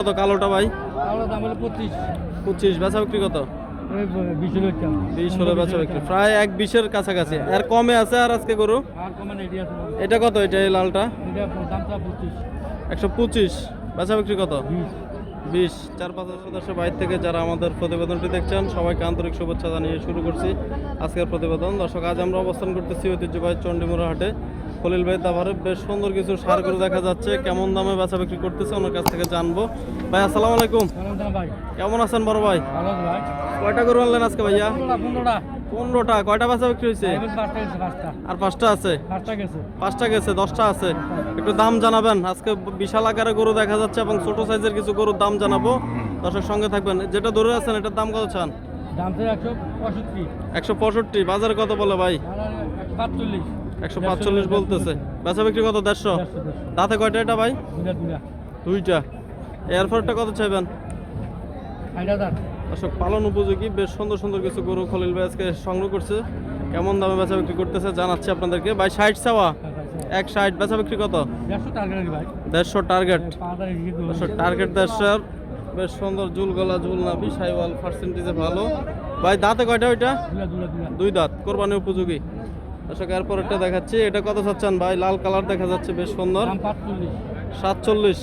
কত কালোটা ভাই? তাহলে দাম হলো পঁচিশ। পঁচিশ বেচা বিক্রি কত? বিশ হলো বেচা বিক্রি। প্রায় এক বিশের কাছাকাছি। আর কমে আছে আর আজকে গরু? এটি আছে এটা কত? এটা এই লালটা? এটা দামটা পঁচিশ। একশো পঁচিশ। বেচা বিক্রি কত? বিশ। চার পাঁচ হাজার সদস্য বাইর থেকে যারা আমাদের প্রতিবেদনটি দেখছেন সবাইকে আন্তরিক শুভেচ্ছা জানিয়ে শুরু করছি আজকের প্রতিবেদন। দর্শক আজ আমরা অবস্থান করতেছি ঐতিহ্যবাহী চণ্ডীমুড়া হাটে খলিল ভাই দাবারে বেশ সুন্দর কিছু সার গরু দেখা যাচ্ছে। কেমন দামে বেচা বিক্রি করতেছে ওনার কাছ থেকে জানব। ভাই আসসালামু আলাইকুম। কেমন আছেন বড় ভাই? কয়টা গরু আনলেন আজকে ভাইয়া? পনেরোটা কয়টা বেচা বিক্রি হয়েছে? আর পাঁচটা আছে? পাঁচটা গেছে। দশটা আছে। একটু দাম জানাবেন। আজকে বিশাল আকারে গরু দেখা যাচ্ছে এবং ছোট সাইজের কিছু গরুর দাম জানাব। দর্শক সঙ্গে থাকবেন। যেটা ধরে আছেন এটার দাম কত চান? একশো পঁয়ষট্টি। একশো পঁয়ষট্টি। বাজারে কত বলে ভাই? পাঁচচল্লিশ। একশো পাঁচচল্লিশ বলতেছে। বেচা বিক্রি কত? দেড়শো? দেড়শো দেড়শো। দাঁতে কয়টা এটা ভাই? দুইটা এয়ারফোর্টটা কত চাইবেন? দর্শক পালন উপযোগী বেশ সুন্দর সুন্দর কিছু গরু খলিল ভাই আজকে সংগ্রহ করছে। কেমন দামে বেচা বিক্রি করতেছে জানাচ্ছি আপনাদেরকে। ভাই ষাট চাওয়া? এক ষাট। বেচা বিক্রি কত? দেড়শো টার্গেট দেড়শো টার্গেট দেড়শোর। বেশ সুন্দর জুল গলা জুল নাবি সাইওয়াল পার্সেন্টেজে ভালো। ভাই দাঁতে কয়টা ওইটা? দুই দাঁত। কোরবানি উপযোগী। দর্শক এরপর একটা দেখাচ্ছি। এটা কত চাচ্ছেন ভাই? লাল কালার দেখা যাচ্ছে বেশ সুন্দর। সাতচল্লিশ।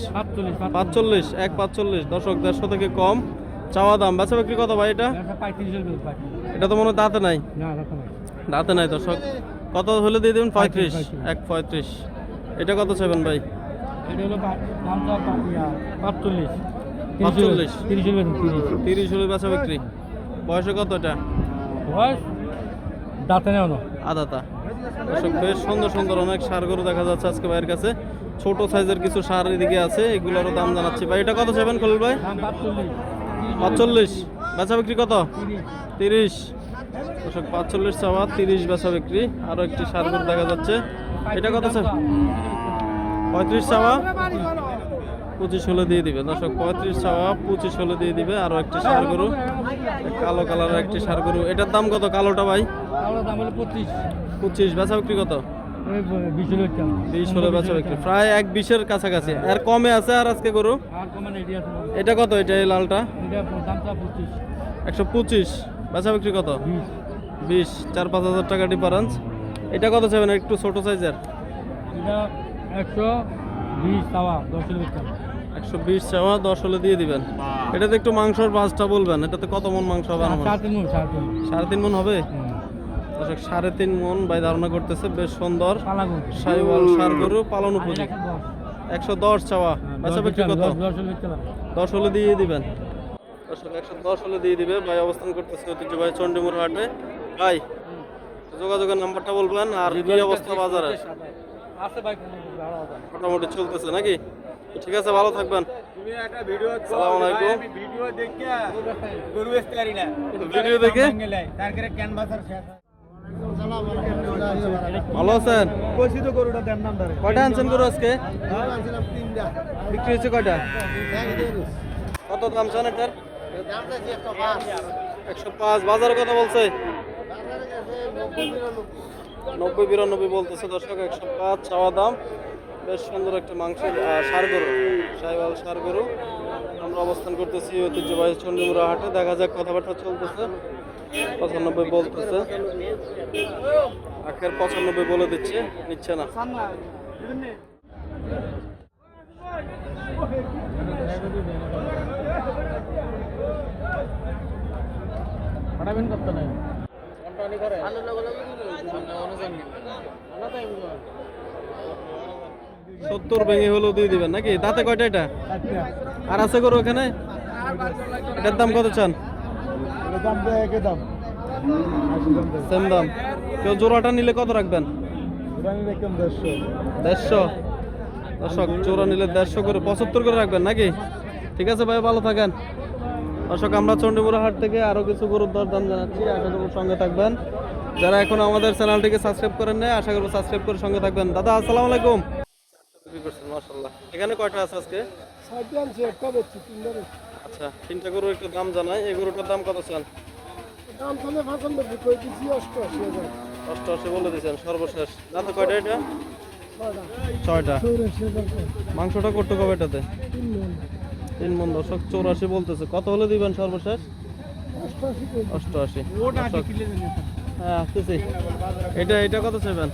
পাঁচচল্লিশ এক পাঁচচল্লিশ। দর্শক দেড়শো থেকে কম। চাওয়া দাম। বেচা বিক্রি কত ভাই এটা? এটা তো মনে হয় দাঁতে নাই। দাঁতে নাই। দর্শক। কত হলে দিয়ে দেবেন? পঁয়ত্রিশ। এক পঁয়ত্রিশ। এটা কত চাইবেন ভাই? পাঁচচল্লিশ। তিরিশ হলে বেচা বিক্রি। বয়সে কত এটা? বয়স দাঁতে নেও আদাতা দর্শক বেশ সুন্দর সুন্দর অনেক সার গরু দেখা যাচ্ছে আজকে ভাইয়ের কাছে। ছোট সাইজের কিছু সার এদিকে আছে এগুলোরও দাম জানাচ্ছি। ভাই এটা কত চাইবেন খলিল ভাই? পাঁচচল্লিশ। বেচা বিক্রি কত? তিরিশ। তিরিশ। দর্শক পাঁচচল্লিশ চাওয়া তিরিশ বেচা বিক্রি। আরও একটি সার গরু দেখা যাচ্ছে। এটা কত চাই? পঁয়ত্রিশ চাওয়া। পঁচিশ হলে দিয়ে দিবে। দর্শক পঁয়ত্রিশ চাওয়া পঁচিশ হলে দিয়ে দিবে। আরও একটি সার গরু। কালো কালারের একটি সার গরু। এটার দাম কত কালোটা ভাই? তাহলে দাম হলো পঁচিশ। পঁচিশ। বেচা বিক্রি কত? বিশ হলো বেচা বিক্রি। প্রায় এক বিশের কাছাকাছি। আর কমে আছে আর আজকে গরু? এটি কত? এটা এই লালটা? একশো পঁচিশ। বেচা বিক্রি কত? বিশ। চার পাঁচ হাজার টাকা ডিফারেন্স এটা কত চাইবেন? একটু ছোট সাইজের এটা একশো বিশ দশ একটা একশো বিশ চাওয়া দশ হলে দিয়ে দিবেন। এটাতে একটু মাংসর ভাজটা বলবেন এটাতে কত মন মাংস হবে আমার? সাড়ে তিন মন। মন হবে? হুম। দর্শক সাড়ে তিন মন ভাই ধারণা করতেছে বেশ সুন্দর। সাইওয়াল সার গরু পালন উপযোগী। একশো দশ। চাওয়া। বেচা বিক্রি কত? দশ হলো একটা দশ হলে দিয়ে দিবেন। দর্শক একশো দশ হলে দিয়ে দিবে। ভাই অবস্থান করতেছে ঐতিহ্যবাহী চণ্ডীমুর হাটে। ভাই যোগাযোগের নাম্বারটা বলবেন আর কি অবস্থা বাজারে। মোটামুটি চলতেছে নাকি? ঠিক আছে ভালো থাকবেন। তুমি ভিডিও আসসালামু আলাইকুম। আমি ভিডিও দেখে গরু বেচতে পারি না। ভিডিও দেখে? তারপরে ক্যানভাসার শেষ ভালো আছেন? কইছি তো গরুটা দেন নাম ধরে কয়টা আনছেন গরু আজকে? বিক্রি হয়েছে কয়টা? কত দাম চান এটার? একশো পাঁচ। বাজারে কত বলছে? নব্বই বিরানব্বই বলতেছে দর্শক একশো পাঁচ চাওয়া দাম। বেশ সুন্দর একটা মাংসের আহ, ষাঁড় গরু সাইওয়াল ষাঁড় গরু। আমরা অবস্থান করতেছি ঐতিহ্যবাহী চন্ডীমুড়া হাটে। দেখা যাক কথাবার্তা চলতেছে। পঁচানব্বই বলতেছে। আখের পঁচানব্বই বলে দিচ্ছে। নিচ্ছে না। নাই সত্তর ভেঙে হলেও দিয়ে দিবেন নাকি? দাঁতে কয়টা এটা? আর আছে গরু ওখানে? এটার দাম কত চান? সেম দাম। কেউ জোড়াটা নিলে কত রাখবেন? দেড়শো। দর্শক, জোড়া নিলে দেড়শো করে, পঁচাত্তর করে রাখবেন নাকি? ঠিক আছে ভাই, ভালো থাকেন। দর্শক, আমরা চণ্ডীপুরা হাট থেকে আরও কিছু গরুর দর দাম জানাচ্ছি। আশা করব সঙ্গে থাকবেন। যারা এখন আমাদের চ্যানেলটিকে সাবস্ক্রাইব করেন না আশা করব সাবস্ক্রাইব করে সঙ্গে থাকবেন। দাদা, আসসালামু আলাইকুম। বিক্রি করছেন মাশাল্লাহ এখানে কয়টা আছে আজকে? সাইডে আনছি একটা বেচছি তিনটা আচ্ছা তিনটা গরুর একটু দাম জানাই। এই গরুটার দাম কত চান দাম তাহলে ফাঁসান বেচছি কই দিচ্ছি অষ্টআশি হাজার। অষ্টআশি বলে দিয়েছেন সর্বশেষ। দাদা কয়টা এটা? ছয়টা। মাংসটা করতে হবে এটাতে? তিন মন। তিন দর্শক চৌরাশি বলতেছে। কত হলে দিবেন সর্বশেষ? অষ্টআশি হ্যাঁ আসতেছি। এটা এটা কত চাইবেন?